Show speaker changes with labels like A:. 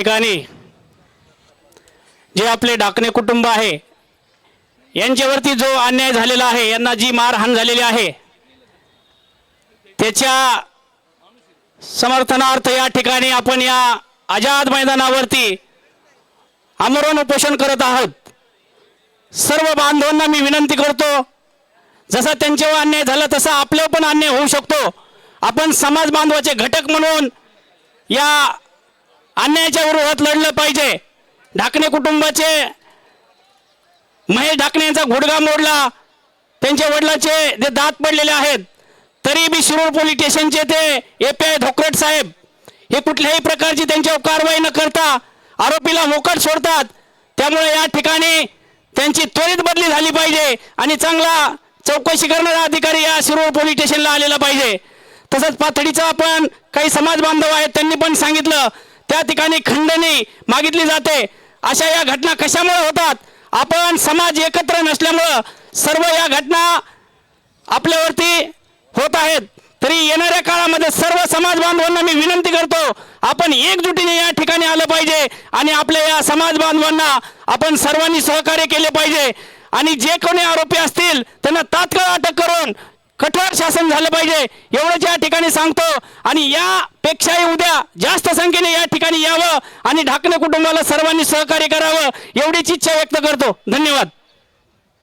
A: ठिकाणी जे आपले डाकणे कुटुंब आहे यांच्यावरती जो अन्याय झालेला आहे यांना जी मारहाण झालेली आहे त्याच्या समर्थनार्थ या ठिकाणी आपण या आझाद मैदानावरती आमरण उपोषण करत आहोत. सर्व बांधवांना मी विनंती करतो जसा त्यांच्यावर अन्याय झाला तसा आपल्यावर पण अन्याय होऊ शकतो. आपण समाज बांधवाचे घटक म्हणून या अन्यायाच्या विरोधात लढलं पाहिजे. ढाकणे कुटुंबाचे महेश ढाकणे यांचा गुडगा मोडला. त्यांच्या वडिलाचे जे दात पडलेले आहेत तरी बी शिरूर पोलीस स्टेशनचे ते ए पी आय धोकरट साहेब हे कुठल्याही प्रकारची त्यांच्यावर कारवाई न करता आरोपीला मोकट सोडतात. त्यामुळे या ठिकाणी त्यांची त्वरित बदली झाली पाहिजे आणि चांगला चौकशी करणारा अधिकारी या शिरूर पोलीस स्टेशनला आलेला पाहिजे. तसंच पाथडीचा आपण काही समाज बांधव आहेत त्यांनी पण सांगितलं त्या ठिकाणी खंडणी मागितली जाते. अशा या घटना कशामुळे होतात? आपण समाज एकत्र नसल्यामुळं सर्व या घटना आपल्यावरती होत आहेत. तरी येणाऱ्या काळामध्ये सर्व समाज बांधवांना मी विनंती करतो आपण एकजुटीने या ठिकाणी आलं पाहिजे आणि आपल्या या समाज बांधवांना आपण सर्वांनी सहकार्य केले पाहिजे. आणि जे कोणी आरोपी असतील त्यांना तात्काळ अटक करून कठोर शासन झालं पाहिजे. एवढंच या ठिकाणी सांगतो. आणि या यापेक्षाही उद्या जास्त संख्येने या ठिकाणी यावं आणि ढाकणे कुटुंबाला सर्वांनी सहकार्य करावं एवढीच इच्छा व्यक्त करतो. धन्यवाद.